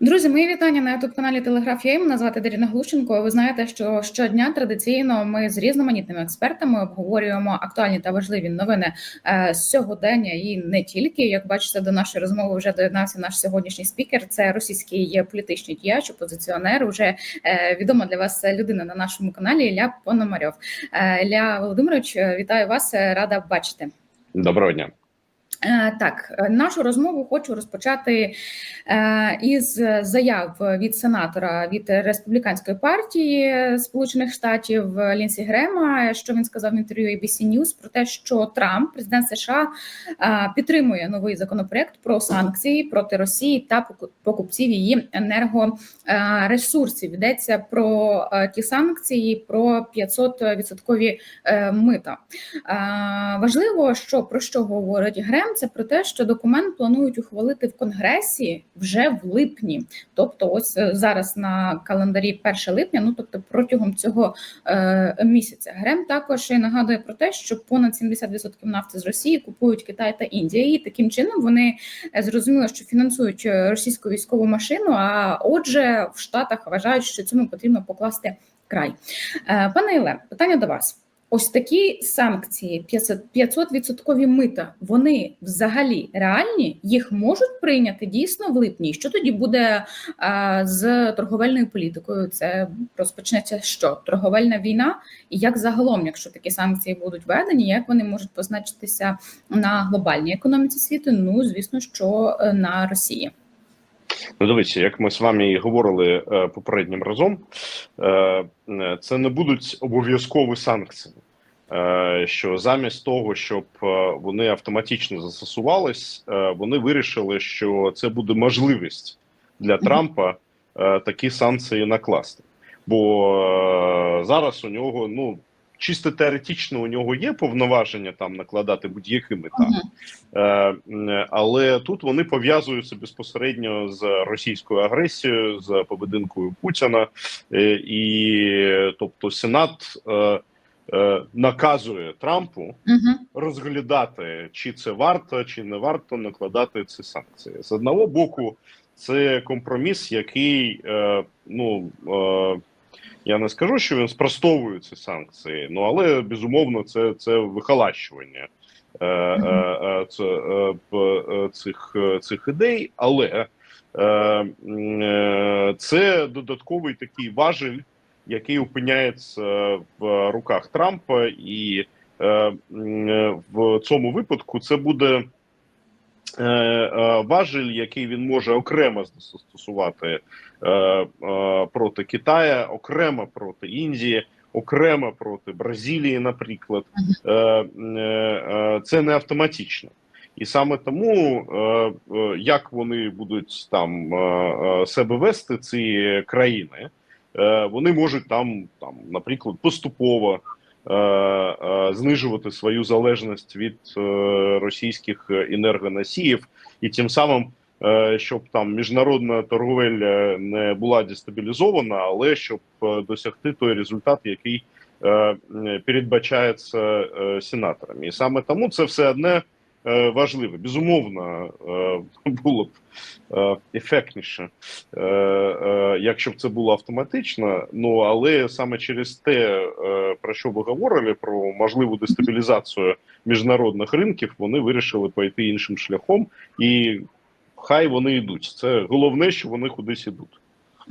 Друзі, мої вітання на youtube каналі Телеграф Я. Мене Даріна Глущенко. Ви знаєте, що щодня традиційно ми з різноманітними експертами обговорюємо актуальні та важливі новини е, з сьогодення і не тільки. Як бачите, до нашої розмови вже доєднався наш сьогоднішній спікер. Це російський політичний діяч, опозиціонер. Уже е, відома для вас людина на нашому каналі Ілля Пономарьов. Е, Ілля Володимирович, вітаю вас! Рада бачити. Доброго дня. Е, так, е, нашу розмову хочу розпочати е, із заяв від сенатора від республіканської партії Сполучених Штатів Лінсі Грема, що він сказав в інтерв'ю ABC News про те, що Трамп, президент США, підтримує новий законопроект про санкції проти Росії та покупців її енергоресурсів. Йдеться про ті санкції, про 500 відсоткові мита. Важливо, що про що говорить Грем це про те, що документ планують ухвалити в конгресі вже в липні, тобто, ось е, зараз на календарі 1 липня, ну тобто протягом цього е, місяця. Грем також нагадує про те, що понад 70% нафти з Росії купують Китай та Індія, і таким чином вони е, зрозуміли, що фінансують е, російську військову машину. А отже, в Штатах вважають, що цьому потрібно покласти край. Е, пане Іле, питання до вас. Ось такі санкції, 500 відсоткові мита, вони взагалі реальні, їх можуть прийняти дійсно в липні. Що тоді буде а, з торговельною політикою? Це розпочнеться що? Торговельна війна? І як загалом, якщо такі санкції будуть введені, як вони можуть позначитися на глобальній економіці світу? Ну звісно, що е, на Росії. Ну, дивіться, як ми з вами і говорили е, попереднім разом, е, це не будуть обов'язкові санкції. Е, що замість того, щоб е, вони автоматично застосувались, е, вони вирішили, що це буде можливість для Трампа е, такі санкції накласти. Бо е, зараз у нього ну чисто теоретично у нього є повноваження там накладати будь-якими там, е, але тут вони пов'язуються безпосередньо з російською агресією, з поведінкою Путіна, е, і тобто Сенат. Е, е Наказує Трампу uh розглядати, чи це варто, чи не варто накладати ці санкції з одного боку. Це компроміс, який е, ну е, я не скажу, що він спростовує ці санкції, ну але безумовно, це це вихолащування е, е, е, це, е, е, цих цих ідей, але е, е, це додатковий такий важель, який опиняється в руках Трампа, і е, в цьому випадку це буде. Е, е, важель, який він може окремо застосувати е, проти Китая, окремо проти Індії, окремо проти Бразилії, наприклад, це не автоматично. І саме тому, як вони будуть там себе вести, ці країни, вони можуть там, там, наприклад, поступово. Е, е, знижувати свою залежність від е, російських енергоносіїв, і тим самим, щоб там міжнародна торговля не була дестабілізована, але щоб досягти той результат, який передбачається сенаторами, і саме тому це все одне. Е, важливе. Безумовно, е, було б е, ефектніше, якщо б це було автоматично. Ну але саме через те, про що ви говорили, про можливу дестабілізацію міжнародних ринків, вони вирішили пойти іншим шляхом, і хай вони йдуть. Це головне, що вони кудись ідуть.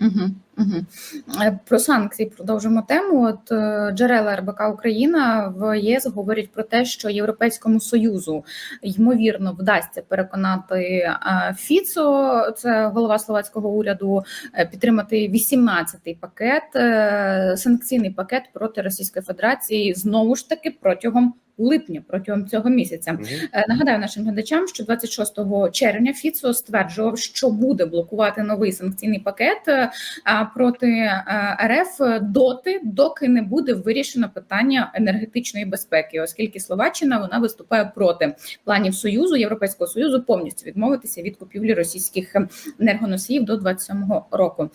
Угу, угу. Про санкції продовжимо тему. От е, джерела РБК Україна в ЄС говорять про те, що Європейському союзу ймовірно вдасться переконати е, Фіцо, це голова словацького уряду, підтримати 18-й пакет санкційний пакет проти Російської Федерації знову ж таки протягом липня протягом цього місяця. Угу. Нагадаю нашим глядачам, що 26 червня Фіцо стверджував, що буде блокувати новий санкційний пакет е, проти е, РФ доти, доки не буде вирішено питання енергетичної безпеки, оскільки Словаччина вона виступає проти планів союзу європейського союзу повністю відмовитися від купівлі російських енергоносіїв до 27 року.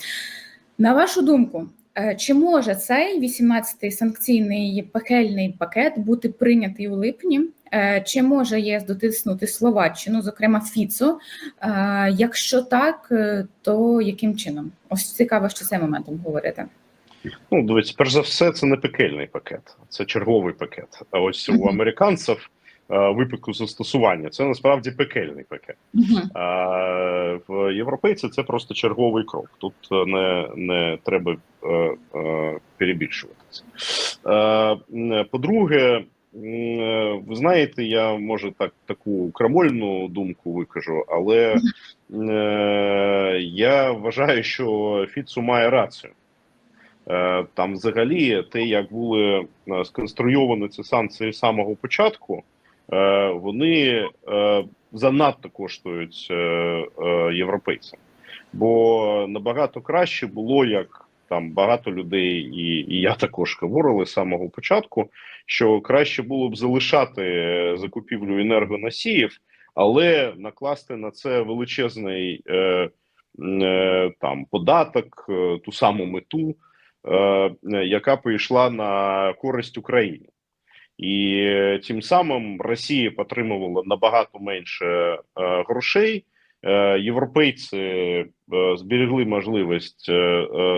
На вашу думку, Чи може цей 18-й санкційний пекельний пакет бути прийнятий у липні? Е, Чи може ЄС дотиснути Словаччину, зокрема Фіцо? Е, Якщо так, е, то яким чином? Ось цікаво, що цей момент обговорити. Ну, дивіться, перш за все, це не пекельний пакет, це черговий пакет. А ось у американців е, випадку застосування це насправді пекельний пакет. А в європейці це просто черговий крок. Тут е, не, не треба е, е, перебільшувати це. Е, м, По-друге, е, ви знаєте, я може так таку крамольну думку викажу, але е, я вважаю, що Фіцу має рацію. Е, Там взагалі те, як були е, сконструйовані ці санкції з самого початку, е, вони е, занадто коштують е, е, європейцям. Бо набагато краще було, як там багато людей, і, і я також говорили з самого початку, що краще було б залишати е, закупівлю енергоносіїв, але накласти на це величезний е, е, там податок, е, ту саму мету, е, яка прийшла на користь Україні. І е, тим самим Росія отримувала набагато менше е, грошей. Е, європейці зберегли можливість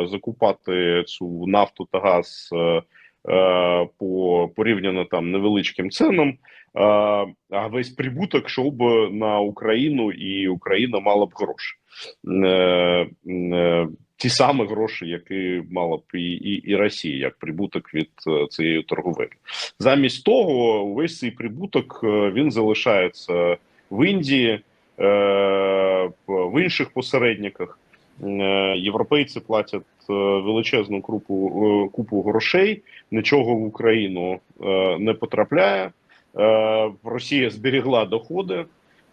закупати цю нафту та газ по порівняно там невеличким ценам. А весь прибуток йшов на Україну, і Україна мала б гроші. Ті самі гроші, які мала б і, і, і Росія як прибуток від е, цієї торговелі. Замість того, увесь цей прибуток е, він залишається в Індії, е, в інших посередниках. Європейці платять величезну купу, е, купу грошей, нічого в Україну не потрапляє. Росія зберігла доходи.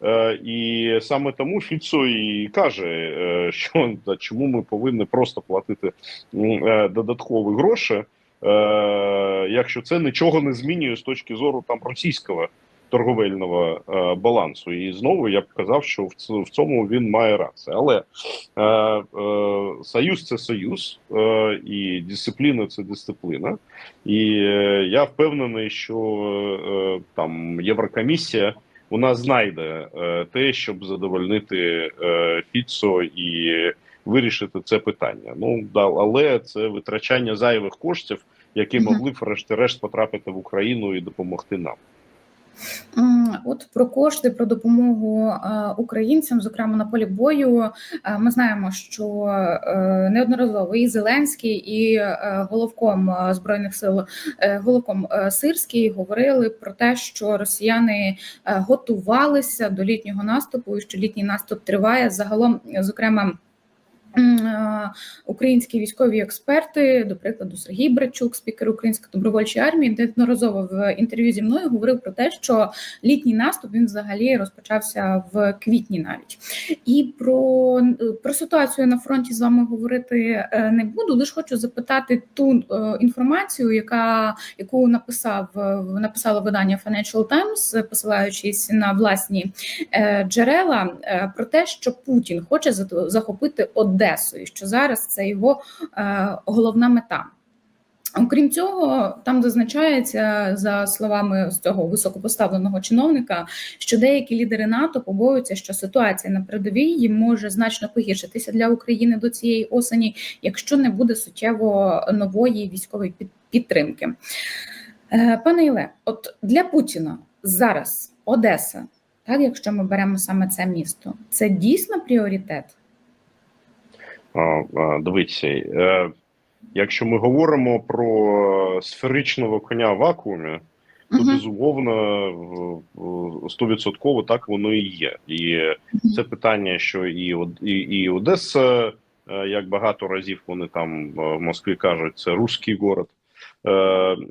Е, І саме тому Фіцо і каже, е, що чому ми повинні просто платити е, додаткові гроші, якщо це нічого не змінює з точки зору там російського торговельного балансу. І знову я б казав, що в цьому він має рацію. Але союз це союз, і дисципліна це дисципліна. І я впевнений, що там Єврокомісія вона знайде е, те, щоб задовольнити е, Фіцо і вирішити це питання. Ну да, але це витрачання зайвих коштів, які могли б врешті-решт потрапити в Україну і допомогти нам. От про кошти, про допомогу е, українцям, зокрема на полі бою. Е, Ми знаємо, що е, неодноразово і Зеленський, і головком збройних сил, головком Сирський говорили про те, що росіяни готувалися до літнього наступу, і що літній наступ триває. Загалом, зокрема. Е, Українські військові експерти, до прикладу, Сергій Брачук, спікер Української добровольчої армії, неодноразово в інтерв'ю зі мною говорив про те, що літній наступ він взагалі розпочався в квітні навіть. І про, про ситуацію на фронті з вами говорити е, не буду. Лише хочу запитати ту е, інформацію, яка яку написав е, написало видання Financial Times, посилаючись на власні е, джерела, е, про те, що Путін хоче захопити Одесу, і що зараз це його е, головна мета. Окрім цього, там зазначається за словами з цього високопоставленого чиновника, що деякі лідери НАТО побоюються, що ситуація на передовій може значно погіршитися для України до цієї осені, якщо не буде суттєво нової військової підтримки. Е, Пане Іле, от для Путіна зараз Одеса, так якщо ми беремо саме це місто, це дійсно пріоритет. Дивіться, е, якщо ми говоримо про сферичного коня в вакуумі, то безумовно стовідсотково так воно і є. І це питання, що і, і, і Одеса, е, як багато разів вони там е, в Москві кажуть, це руський город.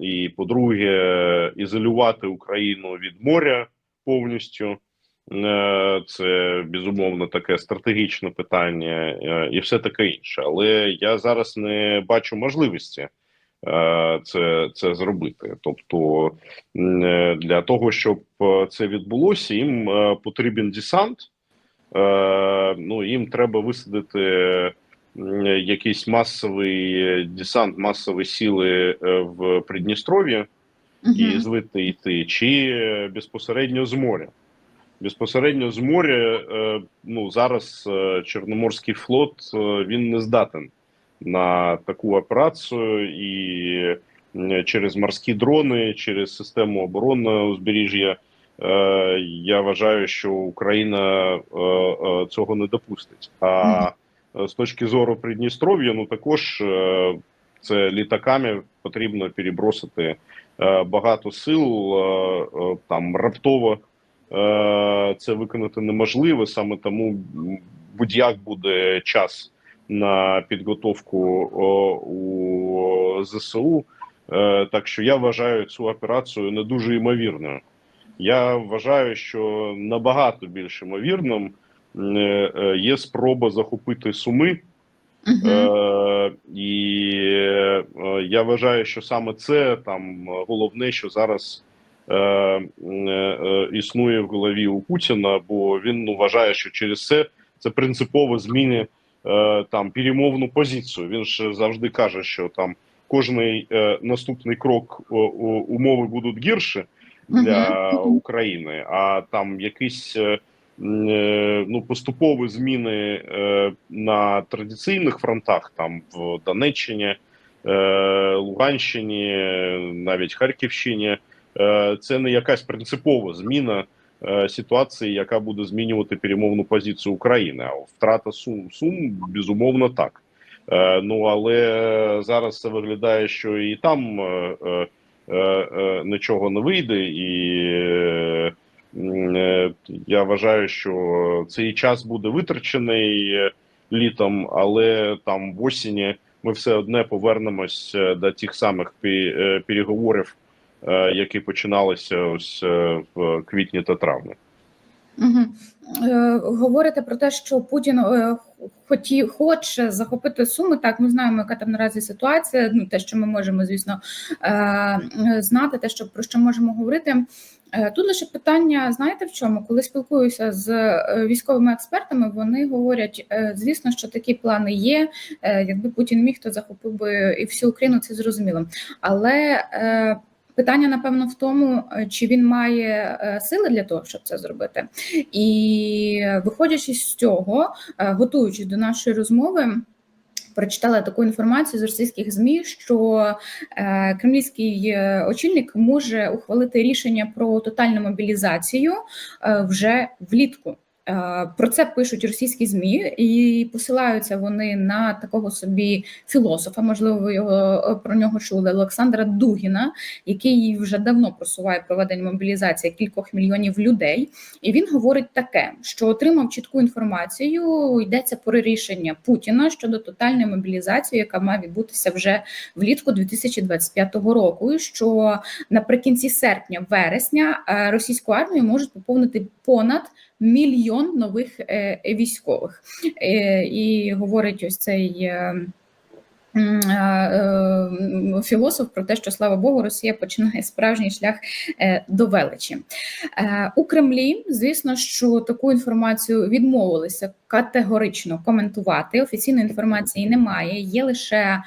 І по-друге, ізолювати Україну від моря повністю. Е, Це безумовно таке стратегічне питання е, і все таке інше. Але я зараз не бачу можливості е, це, це зробити. Тобто, для того, щоб це відбулося, їм потрібен десант. Ну їм треба висадити якийсь масовий десант, масові сили е, в Придністров'ї і Мгм. звідти йти, чи безпосередньо з моря. Безпосередньо з моря, е, ну зараз е, Чорноморський флот е, він не здатен на таку операцію, і через морські дрони, через систему оборонного узбережжя. Я вважаю, що Україна цього не допустить. А з точки зору Придністров'я, ну також це літаками потрібно перебросити багато сил там раптово. Е, Це виконати неможливо, саме тому будь-як буде час на підготовку у ЗСУ. Е, Так що я вважаю цю операцію не дуже ймовірною. Я вважаю, що набагато більш ймовірним е, є спроба захопити Суми. Мгм. Е, і я вважаю, що саме це там головне, що зараз е, е, е, існує в голові у Путіна, бо він ну, вважає, що через це це принципово зміни е, там перемовну позицію. Він ж завжди каже, що там кожний е, наступний крок о, о, умови будуть гірші для України, а там якісь. е, е, Ну, поступові зміни е, на традиційних фронтах, там в Донеччині, е, Луганщині, навіть Харківщині, це не якась принципова зміна е, ситуації, яка буде змінювати перемовну позицію України. А втрата сум сум безумовно так. Е, Ну але зараз це виглядає, що і там е, е, е, е, нічого не вийде, і е, е, я вважаю, що цей час буде витрачений е, літом, але там в осені ми все одне повернемось е, до тих самих е, переговорів, е, які починалися ось е, в квітні та травні. Угу. Е, говорите про те, що Путін е, хоті, хоче захопити Суми. Так, ми знаємо, яка там наразі ситуація. Ну, те, що ми можемо, звісно, е, знати, те, що про що можемо говорити. Е, Тут лише питання, знаєте в чому? Коли спілкуюся з е, військовими експертами, вони говорять, е, звісно, що такі плани є. Е, Якби Путін міг, то захопив би і всю Україну, це зрозуміло. Але е, Питання, напевно, в тому, е, чи він має е, сили для того, щоб це зробити. І виходячи з цього, е, готуючись до нашої розмови, прочитала таку інформацію з російських змі, що кремлівський очільник може ухвалити рішення про тотальну мобілізацію вже влітку. Е, Про це пишуть російські змі, і посилаються вони на такого собі філософа. Можливо, ви його е, про нього чули Олександра Дугіна, який вже давно просуває проведення мобілізації кількох мільйонів людей. І він говорить таке, що отримав чітку інформацію. Йдеться про рішення Путіна щодо тотальної мобілізації, яка має відбутися вже влітку 2025 року. І що наприкінці серпня-вересня е, російську армію можуть поповнити понад мільйон нових е, військових. Е, І говорить ось цей. Е, е, Філософ про те, що слава Богу, Росія починає справжній шлях е, до величі у Кремлі. Звісно, що таку інформацію відмовилися категорично коментувати. Офіційної інформації немає. Є лише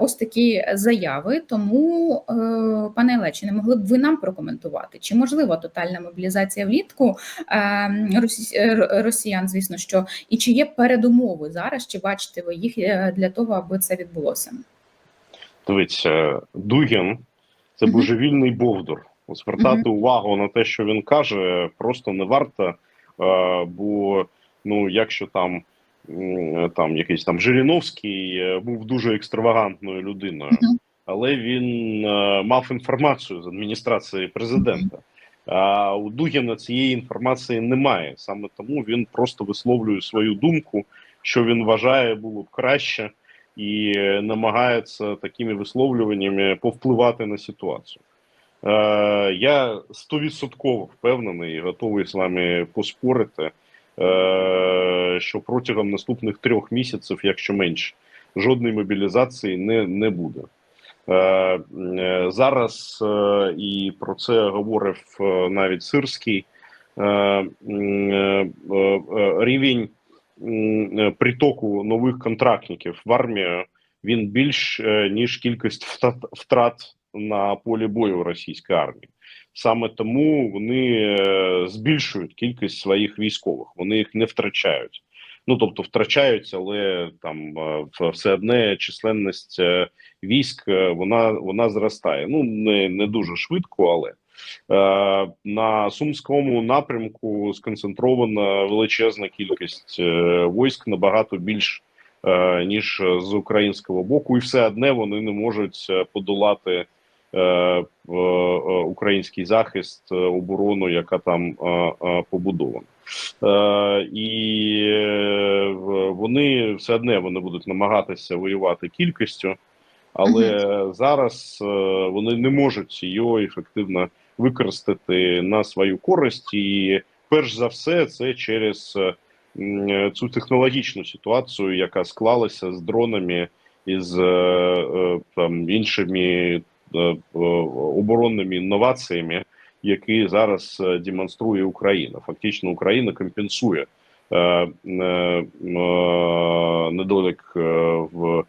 ось такі заяви. Тому, пане Лечі, не могли б ви нам прокоментувати, чи можлива тотальна мобілізація влітку росі- росіян? Звісно, що і чи є передумови зараз, чи бачите ви їх для того, аби це відбулося? Дивіться, Дугін це божевільний бовдур. Звертати увагу на те, що він каже, просто не варто. е, Бо ну, якщо там, там якийсь там Жириновський е, був дуже екстравагантною людиною, але він е, мав інформацію з адміністрації президента. А у Дугіна цієї інформації немає. Саме тому він просто висловлює свою думку, що він вважає було б краще, і е, намагається такими висловлюваннями повпливати на ситуацію. Е, я стовідсотково впевнений і готовий з вами поспорити, е, що протягом наступних трьох місяців, якщо менше, жодної мобілізації не, не буде. Е, е, зараз е, і про це говорив е, навіть Сирський. Рівень притоку нових контрактників в армію він більш е, ніж кількість втрат- на полі бою російської армії. Саме тому вони е, збільшують кількість своїх військових, вони їх не втрачають. Ну тобто втрачаються, але там е, все одне численність е, військ е, вона вона зростає. Ну не, не дуже швидко, але е, на сумському напрямку сконцентрована величезна кількість е, військ набагато більш е, ніж з українського боку, і все одне вони не можуть е, подолати. е, е, е, Український захист, е, оборону, яка там е, е, побудована, е, і е, вони все одне вони будуть намагатися воювати кількістю, але зараз е, вони не можуть її ефективно використати на свою користь, і перш за все, це через цю технологічну ситуацію, яка склалася з дронами і з е, е, там іншими е, оборонними інноваціями, які зараз демонструє Україна. Фактично, Україна компенсує недолік в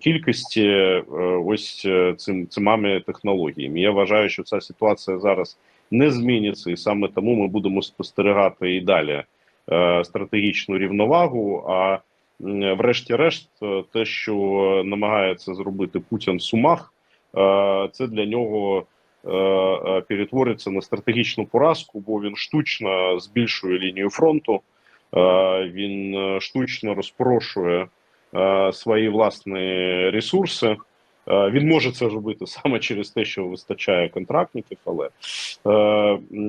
кількості е, ось е, цим цими технологіями. Я вважаю, що ця ситуація зараз не зміниться, і саме тому ми будемо спостерігати і далі е, стратегічну рівновагу. А врешті-решт, е, те, що намагається зробити Путін в Сумах, е, це для нього е, е, перетвориться на стратегічну поразку, бо він штучно збільшує лінію фронту, е, він е, штучно розпорошує е, свої власні ресурси. Е, Він може це робити саме через те, що вистачає контрактників, але, е,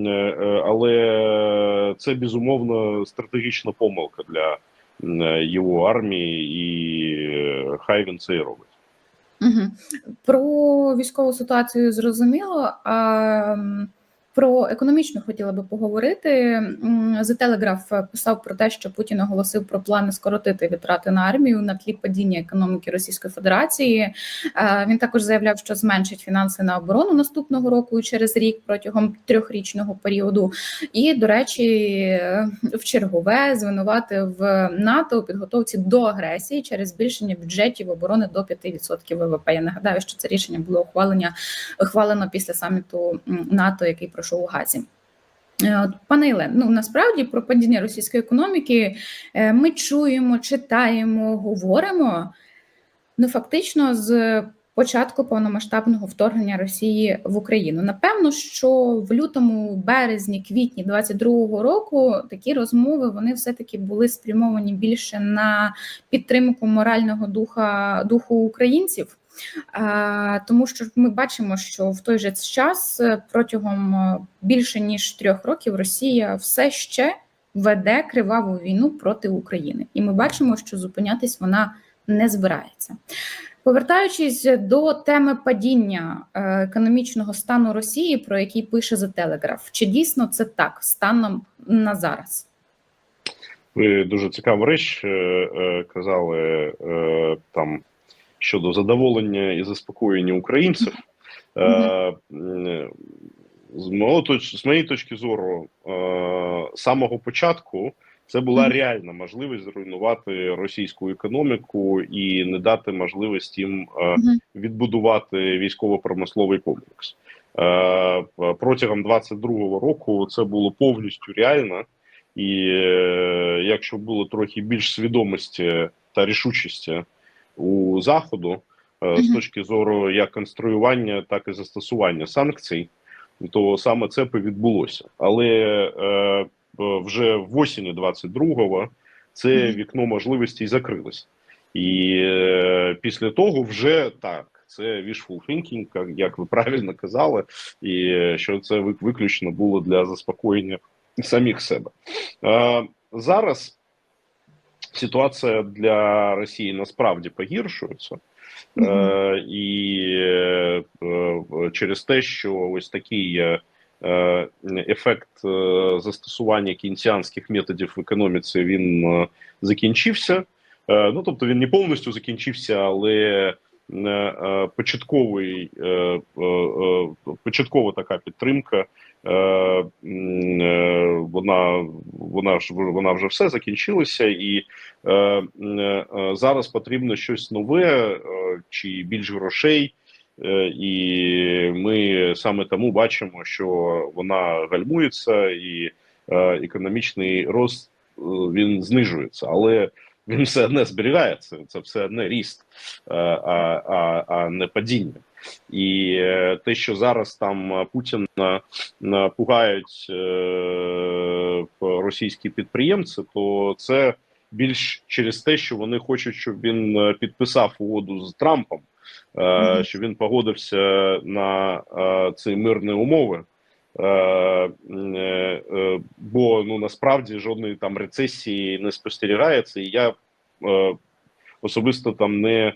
е, але це безумовно стратегічна помилка для його армії, і е, хай він це і робить. Угу. Про військову ситуацію зрозуміло. А про економічну хотіла би поговорити. The Telegraph писав про те, що Путін оголосив про плани скоротити витрати на армію на тлі падіння економіки Російської Федерації. Е, Він також заявляв, що зменшить фінанси на оборону наступного року і через рік протягом трьохрічного періоду. І, до речі, в чергове звинуватив НАТО у підготовці до агресії через збільшення бюджетів оборони до 5% ВВП. Я нагадаю, що це рішення було ухвалення ухвалено після саміту НАТО, який пройшов у Газі. Е, Пане Ілен, ну насправді про падіння російської економіки е, ми чуємо, читаємо, говоримо. Ну, фактично, з початку повномасштабного вторгнення Росії в Україну. Напевно, що в лютому, березні, квітні 22-го року такі розмови вони все-таки були спрямовані більше на підтримку морального духа духу українців. А, Тому що ми бачимо, що в той же час е, протягом е, більше ніж трьох років Росія все ще веде криваву війну проти України, і ми бачимо, що зупинятись вона не збирається. Повертаючись до теми падіння е, економічного стану Росії, про який пише The Telegraph, чи дійсно це так станом на зараз? Ви дуже цікаву е, е, казали е, там щодо задоволення і заспокоєння українців. Е, з, мого, з моєї точки зору, е, з самого початку це була реальна можливість зруйнувати російську економіку і не дати можливість їм е, відбудувати військово-промисловий комплекс. Е, протягом 22-го року це було повністю реально. І е, якщо було трохи більш свідомості та рішучості у заходу е, з точки зору як конструювання, так і застосування санкцій, то саме це б відбулося. Але е, вже в осені 22-го це вікно можливостей закрилось. І е, після того вже так. Це wishful thinking, як- ви правильно казали, і що це виключно було для заспокоєння самих себе. Зараз ситуація для Росії насправді погіршується. Е, і е, через те, що ось такий е, ефект е, застосування кінціанських методів в економіці він е, закінчився. Е, ну тобто він не повністю закінчився, але початковий е, е, е, початкова така підтримка. Вона вона ж вона вже все закінчилася, і зараз потрібно щось нове чи більш грошей. І ми саме тому бачимо, що вона гальмується, і економічний рост він знижується, але він все одне зберігається. Це все одне ріст, а, а, а не падіння. І е, те, що зараз там Путіна е, пугають е, російські підприємці, то це більш через те, що вони хочуть, щоб він е, підписав угоду з Трампом, е, Мгм. щоб він погодився на е, ці мирні умови. Е, е, е, бо ну насправді жодної там рецесії не спостерігається, і я особисто там не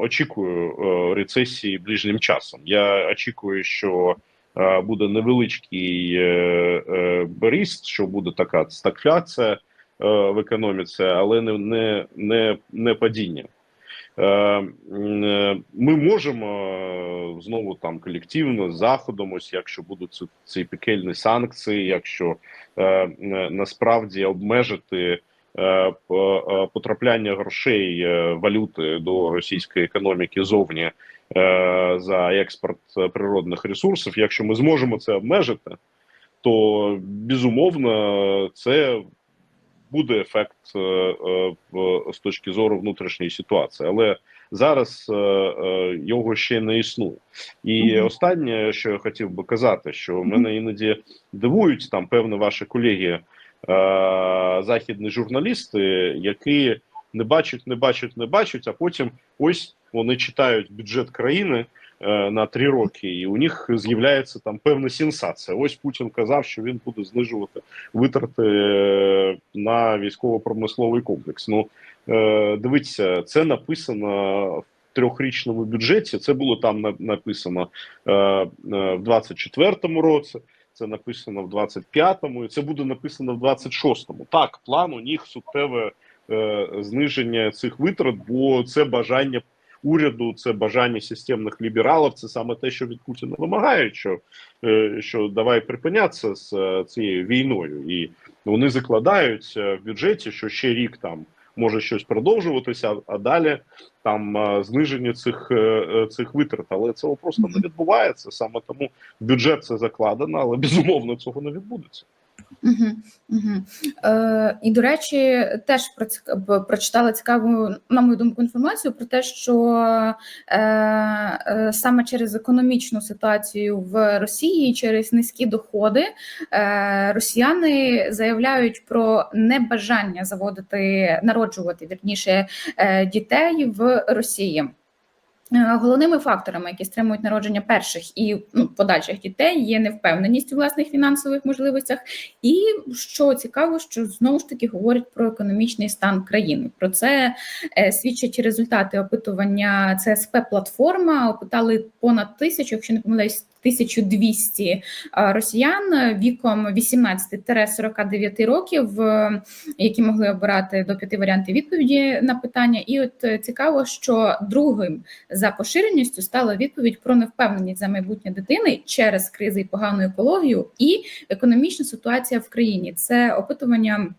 очікую рецесії ближнім часом. Я очікую, що буде невеличкий е, що буде така стагфляція е, в економіці, але не, не, не, не падіння. Е, е, Ми можемо е, знову там колективно з заходом, ось якщо будуть ці, пекельні санкції, якщо насправді обмежити потрапляння грошей валюти до російської економіки зовні за експорт природних ресурсів. Якщо ми зможемо це обмежити, то безумовно це буде ефект е, е, з точки зору внутрішньої ситуації, але зараз е, його ще не існує. І останнє, що я хотів би казати, що мене іноді дивують там певні ваші колеги, західні журналісти, які не бачать, не бачать, не бачать, а потім ось вони читають бюджет країни. Е, На три роки, і у них з'являється там певна сенсація. Ось Путін казав, що він буде знижувати витрати е, на військово-промисловий комплекс. Ну е, дивіться, це написано в трьохрічному бюджеті. Це було там на- написано е, в 24-му році. Це написано в 25-му, і це буде написано в 26-му. Так, план у них суттєве е, зниження цих витрат, бо це бажання уряду, це бажання системних лібералів. Це саме те, що від Путіна вимагають, що, е, що давай припинятися з е, цією війною, і вони закладають е, в бюджеті, що ще рік там може щось продовжуватися, а далі там зниження цих, цих витрат. Але цього просто не відбувається. Саме тому бюджет це закладено, але безумовно цього не відбудеться. Угу, угу. Е, і, до речі, теж прочитала цікаву, на мою думку, інформацію про те, що е, е, саме через економічну ситуацію в Росії, через низькі доходи, е, росіяни заявляють про небажання заводити, народжувати вірніше е, дітей в Росії. Е, Головними факторами, які стримують народження перших і ну, подальших дітей, є невпевненість у власних фінансових можливостях, і що цікаво, що знову ж таки говорять про економічний стан країни. Про це е, свідчать результати опитування ЦСП платформа. Опитали понад тисячу, якщо не помиляюсь, 1200 е, росіян віком 18-49 років, е, які могли обирати до п'яти варіантів відповіді на питання. І от цікаво, що другим за поширеністю стала відповідь про невпевненість за майбутнє дитини через кризи і погану екологію і економічна ситуація в країні. Це опитування.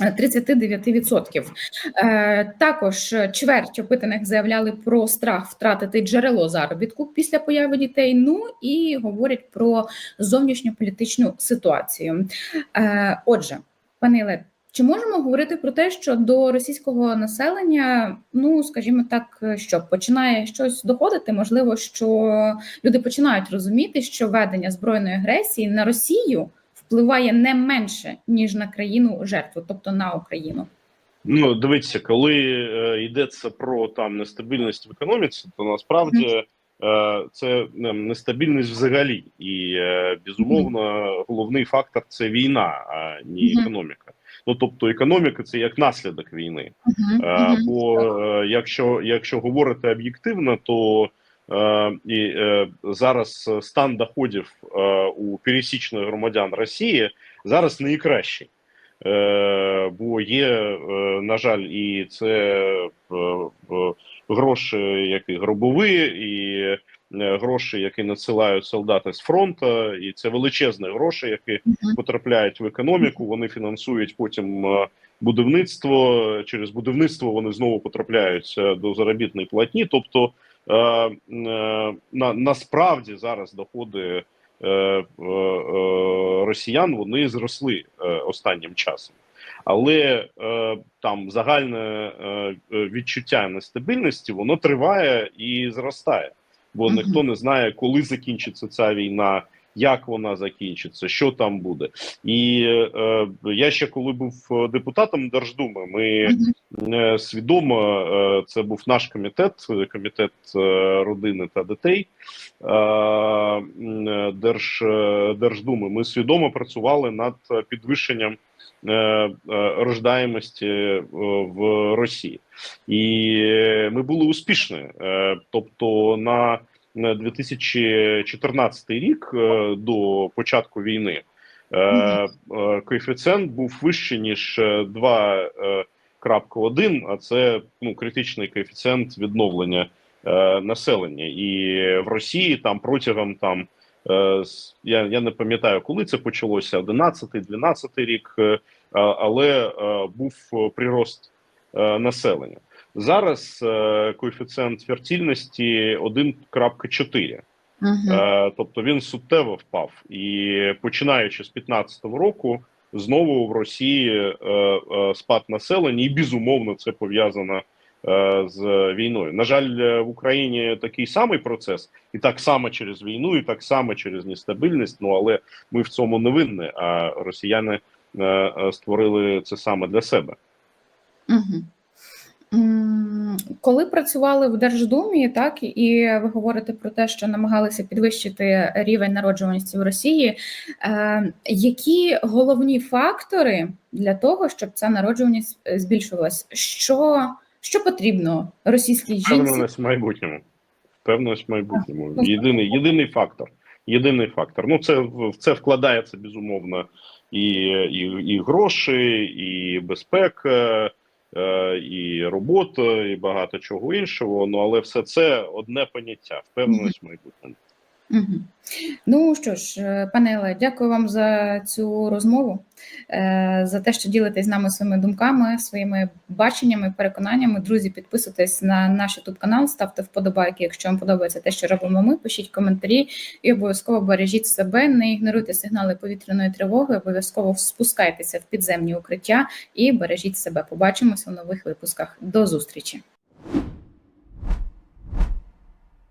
е, 39%. Е, Також чверть опитаних заявляли про страх втратити джерело заробітку після появи дітей. Ну і говорять про зовнішньополітичну ситуацію. Е, Отже, пане Іле, чи можемо говорити про те, що до російського населення, ну скажімо так, що починає щось доходити? Можливо, що люди починають розуміти, що ведення збройної агресії на Росію впливає не менше ніж на країну жертву, тобто на Україну. Ну, дивіться, коли е, йдеться про там нестабільність в економіці, то насправді е, це е, нестабільність взагалі, і е, безумовно головний фактор це війна, а не економіка. Ну тобто, економіка це як наслідок війни. Мгм, Е, мгм. Бо е, якщо, якщо говорити об'єктивно, то е, і, е, зараз стан доходів у пересічних громадян Росії зараз найкращий. Бо є, на жаль, і це гроші, які гробові, і гроші, які надсилають солдати з фронту, і це величезні гроші, які потрапляють в економіку. Вони фінансують потім е, будівництво. Через будівництво вони знову потрапляють е, до заробітної платні. Тобто е, е, на, насправді зараз доходи е, е, е, росіян вони зросли е, останнім часом. Але е, там загальне е, е, відчуття нестабільності воно триває і зростає, бо ніхто не знає, коли закінчиться ця війна, як вона закінчиться, що там буде. І е, я ще коли був е, депутатом Держдуми, ми е, свідомо е, це був наш комітет, комітет е, родини та дітей е, е, Держ, е, Держдуми. Ми свідомо працювали над підвищенням е, е, рождаємості в Росії, і е, ми були успішні. Е, Тобто, на на 2014 рік е, до початку війни коефіцієнт був вищий ніж е, 2.1, а це ну критичний коефіцієнт відновлення населення. І в Росії там протягом там я, я не пам'ятаю, коли це почалося 11-12 рік, але був прирост населення. Зараз е, коефіцієнт фертильності 1.4. Мгм. Е, тобто він суттєво впав. І починаючи з 15-го року, знову в Росії е, е, спад населення, і безумовно це пов'язано е, з війною. На жаль, е, в Україні такий самий процес, і так само через війну, і так само через нестабільність. Ну але ми в цьому не винні, а росіяни е, е, створили це саме для себе. М, Коли працювали в Держдумі, так і ви говорите про те, що намагалися підвищити рівень народжуваності в Росії. Е, які головні фактори для того, щоб ця народжуваність е, збільшувалась? Що, що потрібно російській жінці? Впевненість в майбутньому. Впевненість в майбутньому. Єдиний, єдиний фактор. Єдиний фактор. Ну, це в це вкладається безумовно і, і, і гроші, і безпека, і робота, і багато чого іншого. Ну але все це одне поняття. Впевненість в майбутньому. Ну що ж, е, пане Еле, дякую вам за цю розмову, е, за те, що ділитесь з нами своїми думками, своїми баченнями, переконаннями. Друзі, підписуйтесь на наш youtube канал, ставте вподобайки, якщо вам подобається те, що робимо ми. Пишіть коментарі і обов'язково бережіть себе, не ігноруйте сигнали повітряної тривоги, обов'язково спускайтеся в підземні укриття і бережіть себе. Побачимося в нових випусках. До зустрічі!